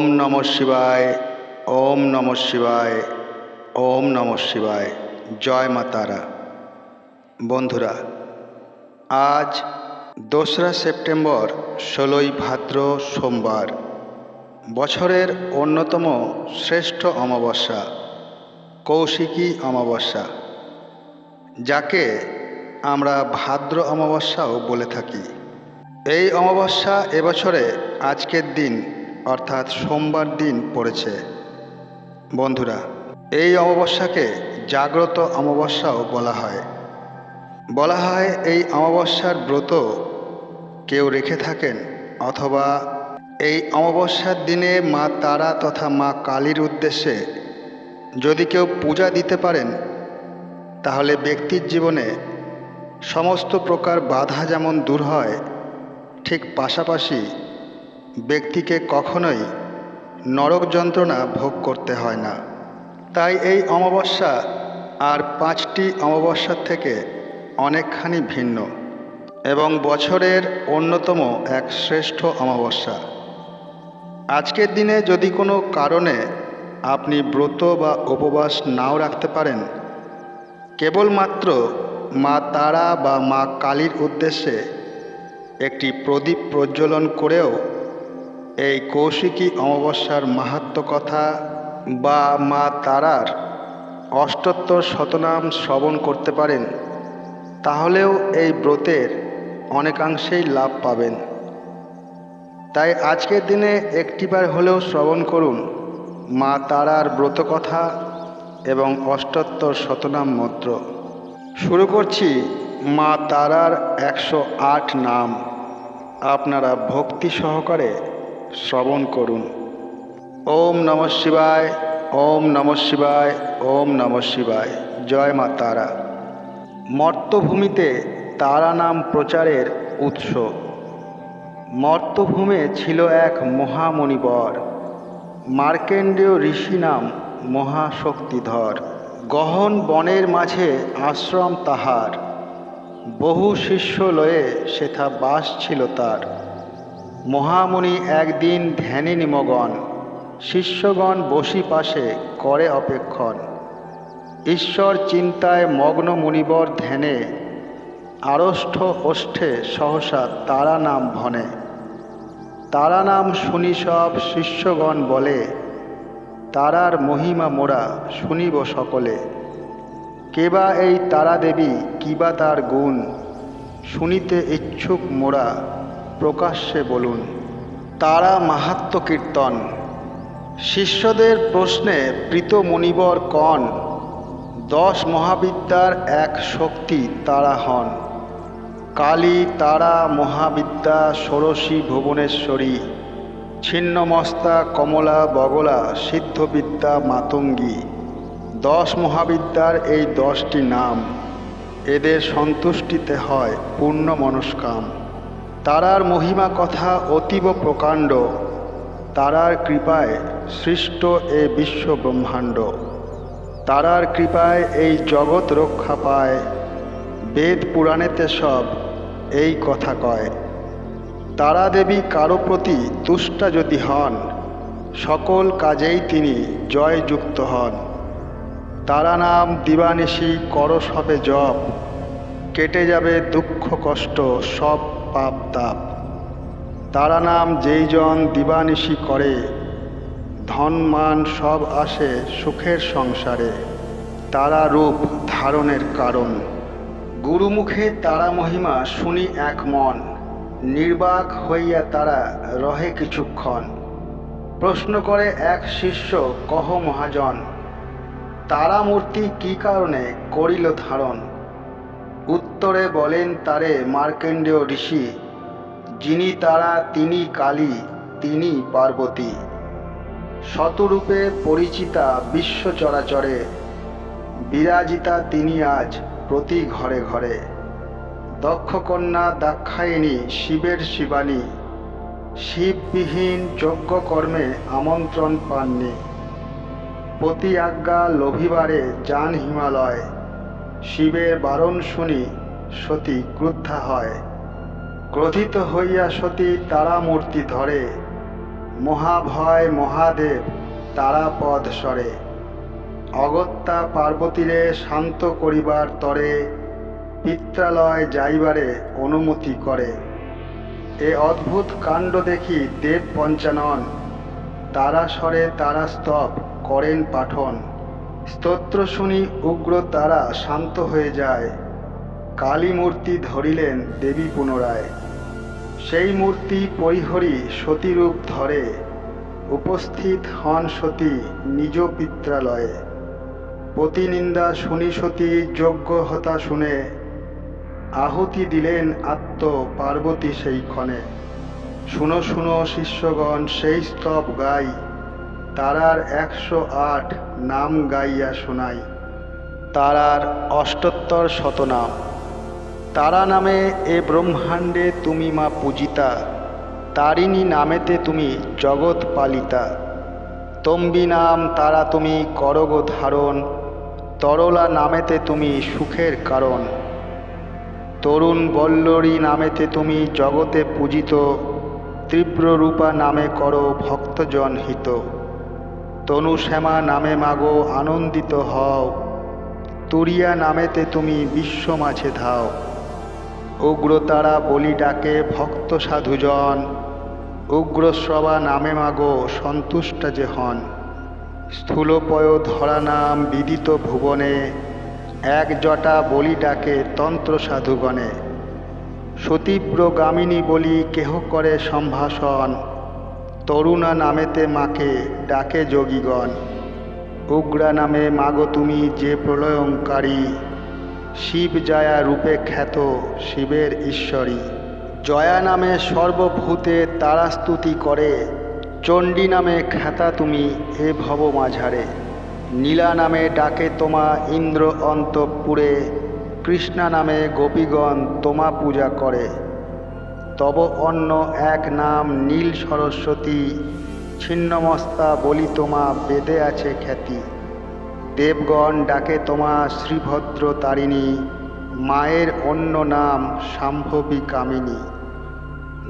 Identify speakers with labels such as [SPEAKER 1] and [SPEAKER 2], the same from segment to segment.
[SPEAKER 1] ওম নম শিবায়, ওম নম শিবায়, ওম নম শিবায়। জয় মা তারা। বন্ধুরা, আজ দোসরা সেপ্টেম্বর, ষোলোই ভাদ্র সোমবার, বছরের অন্যতম শ্রেষ্ঠ অমাবস্যা, কৌশিকী অমাবস্যা, যাকে আমরা ভাদ্র অমাবস্যাও বলে থাকি। এই অমাবস্যা এবছরে আজকের দিন অর্থাৎ সোমবার দিন পড়েছে। বন্ধুরা, এই অমাবস্যাকে জাগ্রত অমাবস্যাও বলা হয়। বলা হয় এই অমাবস্যার ব্রত কেউ রেখে থাকেন অথবা এই অমাবস্যার দিনে মা তারা তথা মা কালীর উদ্দেশ্যে যদি কেউ পূজা দিতে পারেন, তাহলে ব্যক্তির জীবনে সমস্ত প্রকার বাধা যেমন দূর হয়, ঠিক পাশাপাশি ব্যক্তিকে কখনোই নরক যন্ত্রণা ভোগ করতে হয় না। তাই এই অমাবস্যা আর পাঁচটি অমাবস্যার থেকে অনেকখানি ভিন্ন এবং বছরের অন্যতম এক শ্রেষ্ঠ অমাবস্যা। আজকের দিনে যদি কোনো কারণে আপনি ব্রত বা উপবাস নাও রাখতে পারেন, কেবলমাত্র মা তারা বা মা কালীর উদ্দেশ্যে একটি প্রদীপ প্রজ্বলন করেও এই কৌশিকী অমাবস্যার মাহাত্ম কথা বা মা তারার অষ্টোত্তর শতনাম শ্রবণ করতে পারেন, তাহলেও এই ব্রতের অনেকাংশেই লাভ পাবেন। তাই আজকের দিনে একটিবার হলেও শ্রবণ করুন মা তারার ব্রতকথা এবং অষ্টোত্তর শতনাম মন্ত্র। শুরু করছি মা তারার একশো আট নাম। আপনারা ভক্তি সহকারে শ্রবণ করুন। ওম নম শিবায়, ওম নম শিবায়, ওম নম শিবায়। জয় মা তারা। মর্তভূমিতে তারা নাম প্রচারের উৎস। মর্তভূমে ছিল এক মহামণিবর। মার্কেন্ডীয় ঋষি নাম মহাশক্তিধর। গহন বনের মাঝে আশ্রম তাহার। বহু শিষ্য লয়ে সেথা বাস ছিল তার। মহামুনি একদিন ধ্যানে নিমগণ শিষ্যগণ বসি পাশে করে অপেক্ষণ। ঈশ্বর চিন্তায় মগ্ন মুনিবর ধ্যানে, আড়ষ্ঠ ওষ্ঠে সহসা তারা নাম ভনে। তারা নাম শুনি সব শিষ্যগণ বলে, তারার মহিমা মোরা শুনিব সকলে। কেবা এই তারা দেবী কিবা তার গুণ, শুনিতে ইচ্ছুক মোরা প্রকাশ্যে বলুন, তারা মাহাত্ম কীর্তন। শিষ্যদের প্রশ্নে প্রীত মণিবর কন, দশ মহাবিদ্যার এক শক্তি তারা হন। কালী তারা মহাবিদ্যা ষোড়শী ভুবনেশ্বরী, ছিন্নমস্তা কমলা বগলা সিদ্ধবিদ্যা মাতঙ্গী। দশ মহাবিদ্যার এই দশটি নাম, এদের সন্তুষ্টিতে হয় পূর্ণ মনস্কাম। তারার মহিমা কথা অতীব প্রকাণ্ড, তারার কৃপায় সৃষ্ট এ বিশ্ব ব্রহ্মাণ্ড। তারার কৃপায় এই জগৎ রক্ষা পায়, বেদ পুরাণেতে সব এই কথা কয়। তারা দেবী কারও প্রতি তুষ্টা যদি হন, সকল কাজেই তিনি জয়যুক্ত হন। তারা নাম দিবানিশি করস হবে জপ, কেটে যাবে দুঃখ কষ্ট সব পাপ তাপ। তারা নাম যেই জন দিবানিশি করে, ধন মান সব আসে সুখের সংসারে। তারা রূপ ধারণের কারণ। গুরুমুখে তারা মহিমা শুনি এক মন, নির্বাক হইয়া তারা রহে কিছুক্ষণ। প্রশ্ন করে এক শিষ্য, কহ মহাজন, তারা মূর্তি কি কারণে করিল ধারণ? উত্তরে বলেন তারে মার্কেন্ডেয় ঋষি, যিনি তারা তিনি কালী, তিনি পার্বতী। শতরূপে পরিচিতা বিশ্ব চরাচরে, বিরাজিতা তিনি আজ প্রতি ঘরে ঘরে। দক্ষকন্যা দাক্ষায়িনী শিবের শিবানী, শিববিহীন যজ্ঞকর্মে আমন্ত্রণ পাননি। প্রতি আজ্ঞা লোভিবারে যান হিমালয়, শিবের বারণ শুনি সতী ক্রুদ্ধা হয়। ক্রোধিত হইয়া সতী তারা মূর্তি ধরে। মহাভয় মহাদেব তারাপদ সরে। অগত্যা পার্বতীরে শান্ত করিবার তরে পিত্রালয় যাইবারে অনুমতি করে। এ অদ্ভুত কাণ্ড দেখি দেব পঞ্চানন। তারা স্বরে তারা স্তব করেন পাঠন। স্তোত্র শুনি উগ্র তারা শান্ত হয়ে যায়। কালী মূর্তি ধরিলেন দেবী পুনরায়। সেই মূর্তি পরিহরি সতীরূপ ধরে, উপস্থিত হন সতী নিজ পিত্রালয়ে। প্রতিনিন্দা শুনি সতী যোগ্য হতা শুনে, আহুতি দিলেন আত্ম পার্বতী সেই ক্ষণে। শুনো শুনো শিষ্যগণ, সেই স্তব গাই, তারার একশো আট নাম গাইয়া শোনাই। তারার অষ্টোত্তর শতনাম। তারা নামে এ ব্রহ্মাণ্ডে তুমি মা পূজিতা, তারিণী নামেতে তুমি জগৎ পালিতা। তম্বি নাম তারা তুমি করগ ধারণ, তরলা নামেতে তুমি সুখের কারণ। তরুণ বল্লরী নামেতে তুমি জগতে পূজিত, তীব্র রূপা নামে করো ভক্তজন হিত। তনু শ্যামা নামে মাগো আনন্দিত হও, তুরিয়া নামেতে তুমি বিশ্ব মাঝে ধাও। উগ্রতারা বলি ডাকে, ভক্ত সাধুজন। উগ্রশ্রবা নামে মাগো, সন্তুষ্ট যে হন। স্থূলপয় ধরা নাম বিদিত ভুবনে, এক জটা বলি ডাকে তন্ত্র সাধুগণে। সতীব্র গামিনী বলি কেহ করে সম্ভাষণ, তরুণা নামেতে মাকে ডাকে যোগীগণ। উগ্রা নামে মাগো তুমি যে প্রলয়ঙ্কারী শিব জয়া রূপে খ্যাত শিবের ঈশ্বরী। জয়া নামে সর্বভূতে তারা স্তুতি করে, চণ্ডী নামে খ্যাতা তুমি এ ভব মাঝারে। নীলা নামে ডাকে তোমা ইন্দ্র অন্তপুরে, কৃষ্ণা নামে গোপীগণ তোমা পূজা করে। তব অন্য এক নাম নীল সরস্বতী, ছিন্নমস্তা বলি তোমা বেদে আছে খ্যাতি। দেবগণ ডাকে তোমা শ্রীভদ্র তারিণী, মায়ের অন্য নাম শাম্ভবী কামিনী।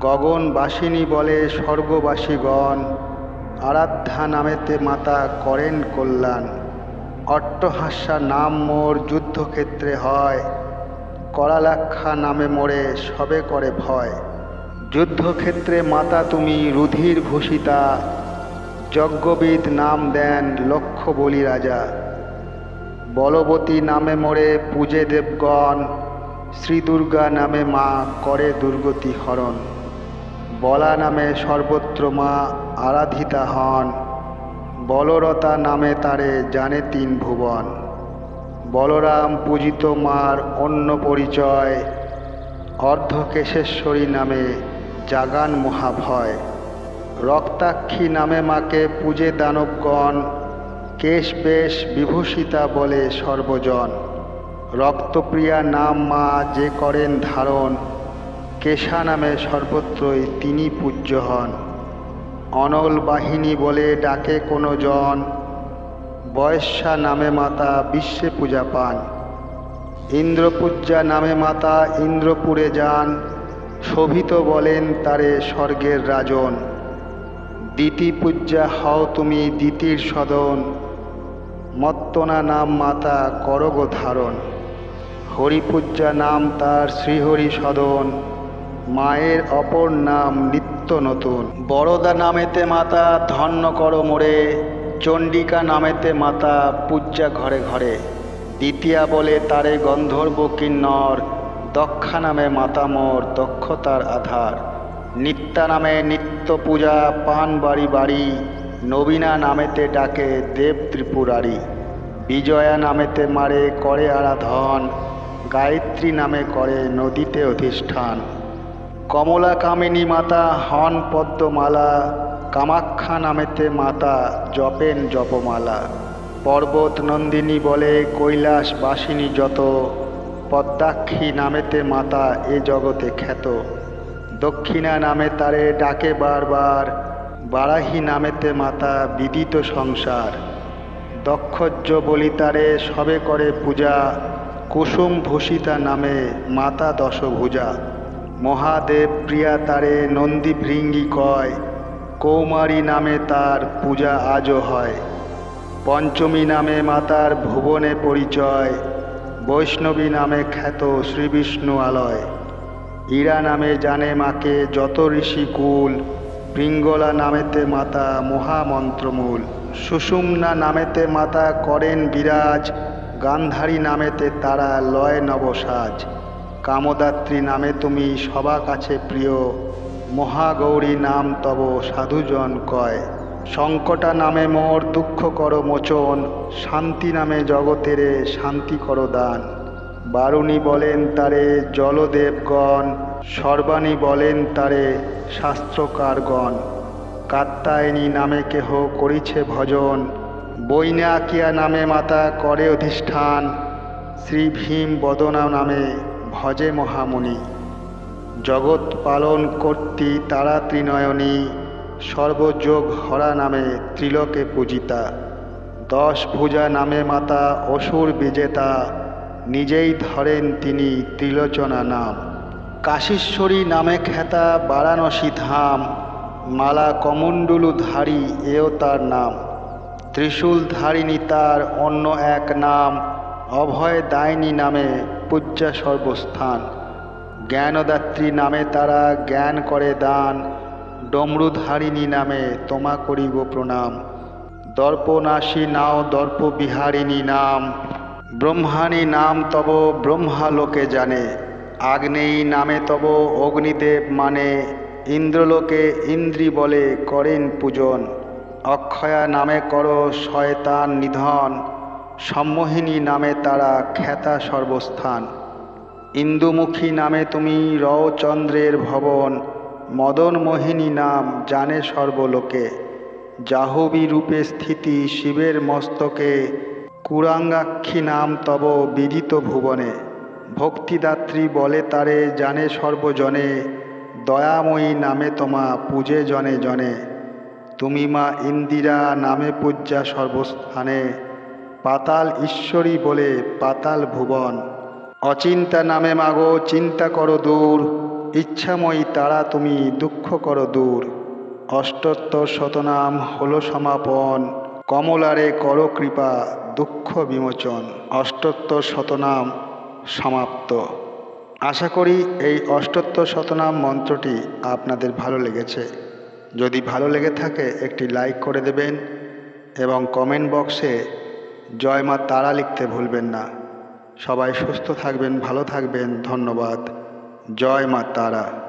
[SPEAKER 1] গগনবাসিনী বলে স্বর্গবাসীগণ, আরাধ্যা নামেতে মাতা করেন কল্যাণ। অট্টহাস্যা নাম মোর যুদ্ধক্ষেত্রে হয় করালাক্ষা নামে মোরে সবে করে ভয়। যুদ্ধক্ষেত্রে মাতা তুমি রুধির ভূষিতা, যজ্ঞবিদ নাম দেন লক্ষ বলি রাজা। বলবতী নামে মোরে পূজে দেবগণ শ্রী দুর্গা নামে মা করে দুর্গতি হরণ। বলা নামে সর্বত্র মা আরাধিতা হন, বলরতা নামে তারে জানে তিন ভুবন। বলরাম পূজিত মার অন্য পরিচয়, অর্ধকেশেশ্বরী নামে জাগান মহাভয়। রক্তাক্ষী নামে মাকে পূজে দানবগণ কেশ বেশ বিভূষিতা বলে সর্বজন। রক্তপ্রিয়া নাম মা যে করেন ধারণ, কেশা নামে সর্বত্রই তিনি পূজ্য হন। অনল বাহিনী বলে ডাকে কোনো জন বয়স্যা নামে মাতা বিশ্বে পূজা পান। ইন্দ্রপূজ্যা নামে মাতা ইন্দ্রপুরে যান, শোভিত বলেন তারে স্বর্গের রাজন। দিতি পূজ্যা হও তুমি দিতির সদন মত্তনা নাম মাতা করগ ধারণ। হরিপূজ্যা নাম তার শ্রীহরি সদন। মায়ের অপর নাম নিত্য নতুন। বড়দা নামেতে মাতা ধন্য কর মোরে। চণ্ডিকা নামেতে মাতা পূজ্যা ঘরে ঘরে। দ্বিতীয়া বলে তারে গন্ধর্ব কিন্নর। দক্ষা নামে মাতা মোর, দক্ষতার আধার। নিত্যা নামে নিত্য পূজা, পান বাড়ি বাড়ি। নবীনা নামেতে ডাকে দেব ত্রিপুরারি, বিজয়া নামেতে মারে করে আরাধন, গায়ত্রী নামে করে নদীতে অধিষ্ঠান। কমলা কামিনী মাতা হন পদ্মমালা, কামাখ্যা নামেতে মাতা জপেন জপমালা। পর্বত নন্দিনী বলে কৈলাস বাসিনী যত, পদ্মাক্ষী নামেতে মাতা এ জগতে খ্যাত। দক্ষিণা নামে তারে ডাকে বারবার বারাহী নামেতে মাতা বিদিত সংসার। দক্ষজ্য বলিতারে সবে করে পূজা, কুসুম ভূষিতা নামে মাতা দশভুজা। মহাদেব প্রিয়া তারে নন্দী ভৃঙ্গি কয়, কৌমারী নামে তার পূজা আজও হয়। পঞ্চমী নামে মাতার ভুবনে পরিচয়, বৈষ্ণবী নামে খ্যাত শ্রীবিষ্ণু আলয়। ইরা নামে জানে মাকে যত ঋষিকুল পিঙ্গলা নামেতে মাতা মহামন্ত্রমূল, সুষুম্না নামেতে মাতা করেন বিরাজ, গান্ধারী নামেতে তারা লয় নবসাজ, কামদাত্রী নামে তুমি সবা কাছে প্রিয়, মহাগৌরী নাম তব সাধুজন কয়। সংকটা নামে মোর দুঃখ কর মোচন, শান্তি নামে জগতেরে শান্তি কর দান। বারুণী বলেন তারে জলদেবগণ সর্বাণী বলেন তারে শাস্ত্রকারগণ কাত্তায়নী নামে কেহ করিছে ভজন বৈনাকিয়া নামে মাতা করে অধিষ্ঠান শ্রী ভীম বদনা নামে ভজে মহামুনি জগৎ পালন কর্তী তারা ত্রিনয়নী, সর্বযোগ হরা নামে ত্রিলোকে পূজিতা। দশ ভুজা নামে মাতা অসুর বিজেতা, নিজেই ধরেন তিনি ত্রিলোচনা নাম। কাশীশ্বরী নামে খ্যাতা বারাণসী ধাম, মালা কমণ্ডলু ধারী, এও তার নাম। ত্রিশূল ধারিণী তার অন্য এক নাম, অভয় দায়নী নামে পূজ্যা সর্বস্থান। জ্ঞানদাত্রী নামে তারা জ্ঞান করে দান ডমরুধারিণী নামে তোমা করিব প্রণাম। দর্পনাশী নাও দর্প বিহারিণী নাম, ব্রহ্মাণী নাম তব ব্রহ্মা লোকে জানে। আগ্নেয়ী নামে তব অগ্নিদেব মানে ইন্দ্রলোকে ইন্দ্রি বলে করেন পূজন। অক্ষয়া নামে কর শয়তান নিধন, সম্মোহিনী নামে তারা খ্যাতা সর্বস্থান। ইন্দুমুখী নামে তুমি রচন্দ্রের ভবন মদন মোহিনী নাম জানে সর্বলোকে। জাহবী রূপে স্থিতি শিবের মস্তকে, কুরাঙ্গাক্ষী নাম তব বিদিত ভুবনে। ভক্তিদাত্রী বলে তারে, জানে সর্বজনে, দয়াময়ী নামে তোমা, পূজে জনে জনে। তুমি মা ইন্দিরা নামে পূজা সর্বস্থানে, পাতাল ঈশ্বরী বলে পাতাল ভুবন। অচিন্তা নামে মাগো, চিন্তা করো দূর, ইচ্ছাময়ী তারা তুমি, দুঃখ করো দূর। অষ্টোত্তর শতনাম হলো সমাপন, কমলারে করো কৃপা, দুঃখ বিমোচন। অষ্টোত্তর শতনাম সমাপ্ত। আশা করি এই অষ্টোত্তর শতনাম মন্ত্রটি আপনাদের ভালো লেগেছে। যদি ভালো লেগে থাকে, একটি লাইক করে দেবেন এবং কমেন্ট বক্সে জয় মা তারা লিখতে ভুলবেন না। সবাই সুস্থ থাকবেন, ভালো থাকবেন, ধন্যবাদ। জয় মা তারা।